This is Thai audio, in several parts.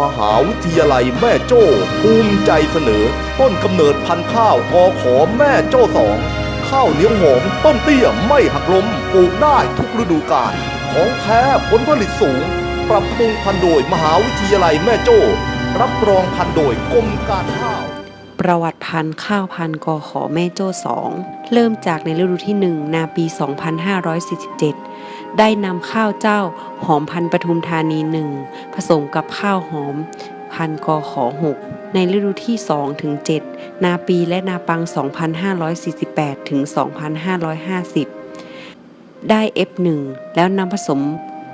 มหาวิทยาลัยแม่โจ้ ภูมิใจเสนอ ต้นกำเนิดพันธุ์ข้าวกอขอแม่โจ้สองข้าวเหนียวหอมต้นเตี้ยไม่หักล้มปลูกได้ทุกฤดูกาลของแท้ผลผลิตสูง ปรับปรุงพันธุ์โดยมหาวิทยาลัยแม่โจ้ รับรองพันธุ์โดยกรมการข้าว ประวัติพันธุ์ข้าวพันธุ์กอขอแม่โจ้สองเริ่มจากในฤดูที่ 1 นาปี 2547 ได้นำข้าวเจ้าหอมพันธุ์ปทุมธานีหนึ่งผสมกับข้าวหอมพันธุ์กอขอ6ในฤดูที่2ถึง7นาปีและนาปัง 2548ถึง2550 ได้ F1 แล้วนำผสม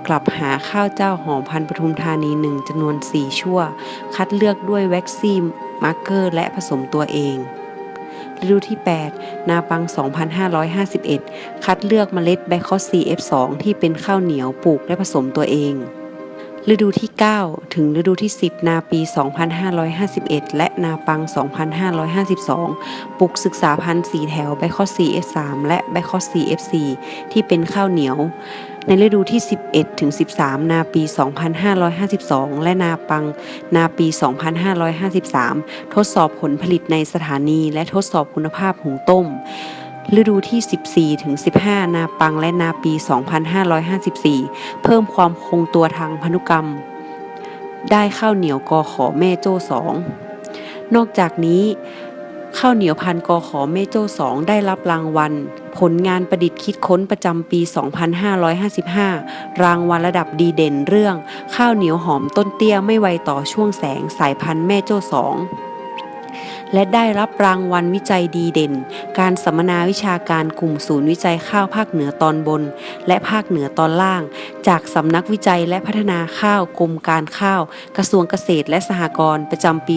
กลับหาข้าวเจ้าหอมพันธุ์ปทุมธานีหนึ่งจำนวน 4 ชั่ว คัดเลือกด้วยแว็กซี่ มาร์เกอร์ และผสมตัวเองฤดูที่ 8 นาปัง 2551 คัดเลือกเมล็ดแบคอสซี F2 ที่เป็นข้าวเหนียวปลูกและผสมตัวเอง ฤดูที่ 9 ถึงฤดูที่ 10 นาปี 2551 และนาปัง 2552 ปลูกศึกษาพันธุ์สีแถวแบคอสซี F3 และแบคอสซี F4 ที่เป็นข้าวเหนียว ในฤดูที่ 11 ถึง 13 นาปี 2552 และนาปัง นาปี 2553 ทดสอบผลผลิตในสถานี และทดสอบคุณภาพหุงต้ม ฤดูที่ 14 ถึง 15 นาปังและนาปี 2554 เพิ่มความคงตัวทางพันธุกรรม ได้ข้าวเหนียวกอขอแม่โจ้สองนอกจากนี้ข้าวเหนียวพันกอขอเมโจ้2ได้รับรางวัล ลงานประดิษฐ์คิดค้นประจำปี 2555 รางวัลระดับดีเด่นเรื่อง ข้าวเหนียวหอมต้นเตี้ยไม่ไวต่อช่วงแสงสายพันธุ์แม่โจ้2 และได้รับรางวัลวิจัยดีเด่น การสัมมนาวิชาการกลุ่มศูนย์วิจัยข้าวภาคเหนือตอนบน และภาคเหนือตอนล่าง จากสำนักวิจัยและพัฒนาข้าวกรมการข้าว กระทรวงเกษตรและสหกรณ์ประจำปี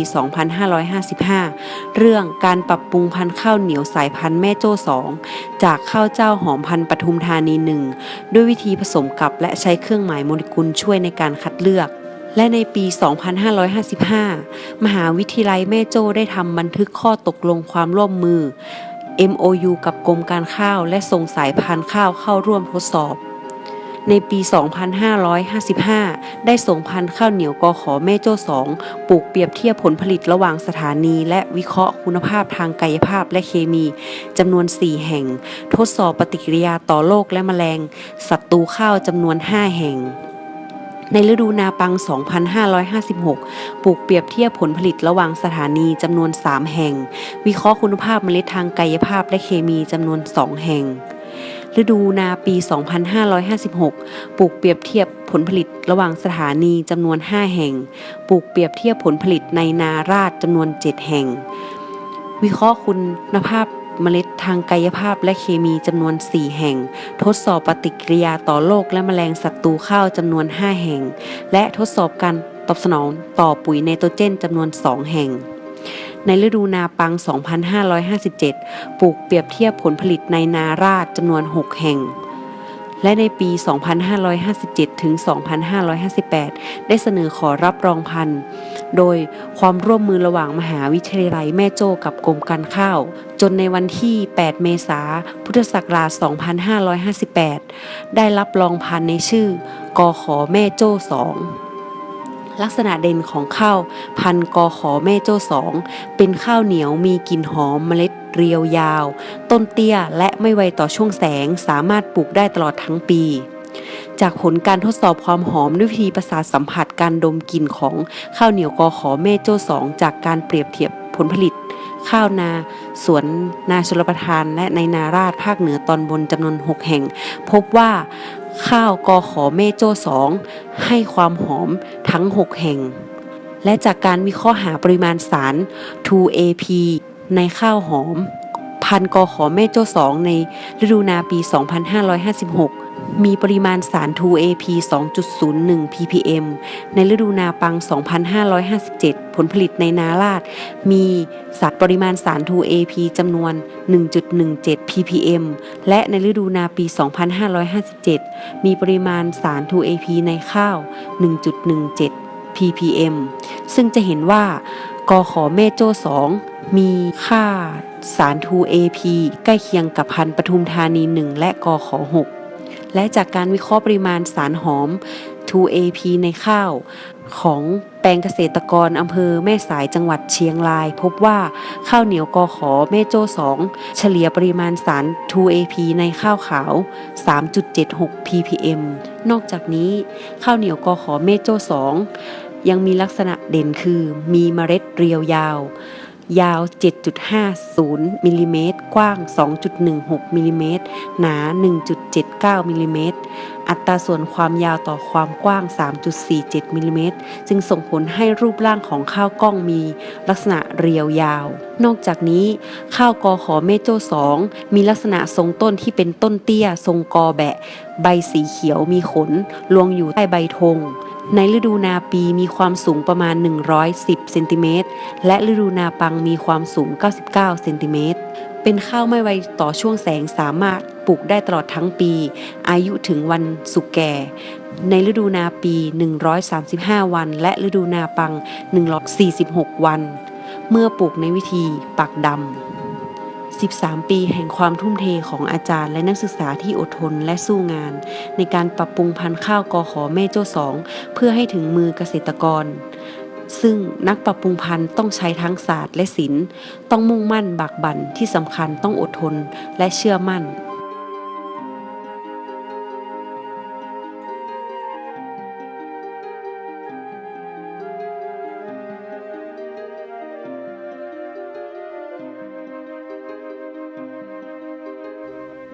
2555 เรื่องการปรับปรุงพันธุ์ข้าวเหนียวสายพันธุ์แม่โจ้2จากข้าวเจ้าหอมพันธุ์ปทุมธานีหนึ่งด้วยวิธีผสมกับและใช้เครื่องหมายโมเลกุลช่วยในการคัดเลือก และในปี 2555 มหาวิทยาลัยแม่โจ้ได้ทำบันทึกข้อตกลงความร่วมมือ MOU กับกรมการข้าวและส่งสายพันธุ์ข้าวเข้าร่วมทดสอบ ในปี 2555 ได้ส่งพันธุ์ข้าวเหนียวกอขอแม่โจ้2ปลูกเปรียบเทียบผลผลิตระหว่างสถานีและวิเคราะห์คุณภาพทางกายภาพและเคมีจำนวน 4 แห่ง ทดสอบปฏิกิริยาต่อโรคและแมลงศัตรูข้าวจำนวน 5 แห่ง ในฤดูนาปัง 2556 ปลูกเปรียบเทียบผลผลิตระหว่างสถานีจำนวน 3 แห่ง วิเคราะห์คุณภาพเมล็ดทางกายภาพและเคมีจำนวน 2 แห่ง ฤดูนาปี 2556 ปลูกเปรียบเทียบผลผลิตระหว่างสถานีจำนวน 5 แห่ง ปลูกเปรียบเทียบผลผลิตในนาราชจำนวน 7 แห่ง วิเคราะห์คุณภาพ เมล็ดทางกายภาพและเคมีจำนวน 4 แห่ง ทดสอบปฏิกิริยาต่อโรคและแมลงศัตรูข้าวจำนวน 5 แห่ง และทดสอบการตอบสนองต่อปุ๋ยไนโตรเจนจำนวน 2 แห่งในฤดูนาปัง 2557 ปลูกเปรียบเทียบผลผลิตในนาราชจำนวน 6 แห่ง และในปี 2557 ถึง 2558 ได้เสนอขอรับรองพันธุ์ โดยความร่วมมือระหว่างมหาวิทยาลัยแม่โจ้กับกรมการข้าว จนในวันที่ 8 เมษายนพุทธศักราช 2558 ได้รับรองพันธุ์ในชื่อกอขอแม่โจ้2ลักษณะเด่นของข้าวพันกอขอแม่โจ้สองเป็นข้าวเหนียวมีกลิ่นหอมเมล็ด เรียวยาว ต้นเตี้ยและไม่ไวต่อช่วงแสงสามารถปลูกได้ตลอดทั้งปี จากผลการทดสอบความหอมด้วยวิธีประสาทสัมผัสการดมกลิ่นของข้าวเหนียวกอขอแม่โจ้สองจากการเปรียบเทียบผลผลิต ข้าวนาสวนนาชลประทานและในนาราชภาคเหนือตอนบนจำนวน 6 แห่ง พบว่าข้าวกอขอเมโจ้สองให้ความหอมทั้ง 6 แห่ง และจากการวิเคราะห์หาปริมาณสาร 2AP ในข้าวหอม พันกอขอเมโจ้สองในฤดูนาปี 2556 มีปริมาณสาร 2AP 2.01 ppm ในฤดูนาปัง 2557 ผลผลิตในนาราด มีสารปริมาณสาร 2AP จำนวน 1.17 ppm และในฤดูนาปี 2557 มีปริมาณสาร 2AP ในข้าว 1.17 ppm ซึ่งจะเห็นว่า กอขอเมโจ้2มีค่าสาร 2AP ใกล้เคียงกับพันปทุมธานี 1 และกอขอ6และจากการวิเคราะห์ปริมาณสารหอม 2AP ในข้าว ของแปลงเกษตรกรอำเภอแม่สายจังหวัดเชียงราย พบว่าข้าวเหนียวกอขอแม่โจ้2เฉลี่ยปริมาณสาร 2AP ในข้าวขาว 3.76 ppm นอกจากนี้ข้าวเหนียวกอขอแม่โจ้2 ยังมีลักษณะเด่นคือ มีเมล็ดเรียวยาว ยาว 7.50มิลลิเมตรกว้าง 2.16มิลลิเมตรหนา 1.79มิลลิเมตรอัตราส่วนความยาวต่อความกว้าง 3.47มิลลิเมตรจึงส่งผลให้รูปร่างของข้าวกล้องมีลักษณะเรียวยาว นอกจากนี้ ข้าวกอขอเมโจ2มีลักษณะทรงต้นที่เป็นต้นเตี้ย ทรงกอแบะ ใบสีเขียวมีขนรวงอยู่ใต้ใบธง ในฤดูนาปีมีความสูงประมาณ 110เซนติเมตรและฤดูนาปังมีความสูง 99เซนติเมตรเป็นข้าวไม่ไวต่อช่วงแสงสามารถปลูกได้ตลอดทั้งปี อายุถึงวันสุกแก่ ในฤดูนาปี 135 วัน และฤดูนาปัง 146 วัน เมื่อปลูกในวิธีปักดำ 13 ปีแห่งความทุ่มเทของอาจารย์และนักศึกษาที่อดทนและสู้งาน ในการปรับปรุงพันธุ์ข้าวกอขอแม่โจ้สองเพื่อให้ถึงมือเกษตรกร ซึ่งนักปรับปรุงพันธุ์ต้องใช้ทั้งศาสตร์และศิลป์ ต้องมุ่งมั่นบากบั่นที่สำคัญต้องอดทนและเชื่อมั่น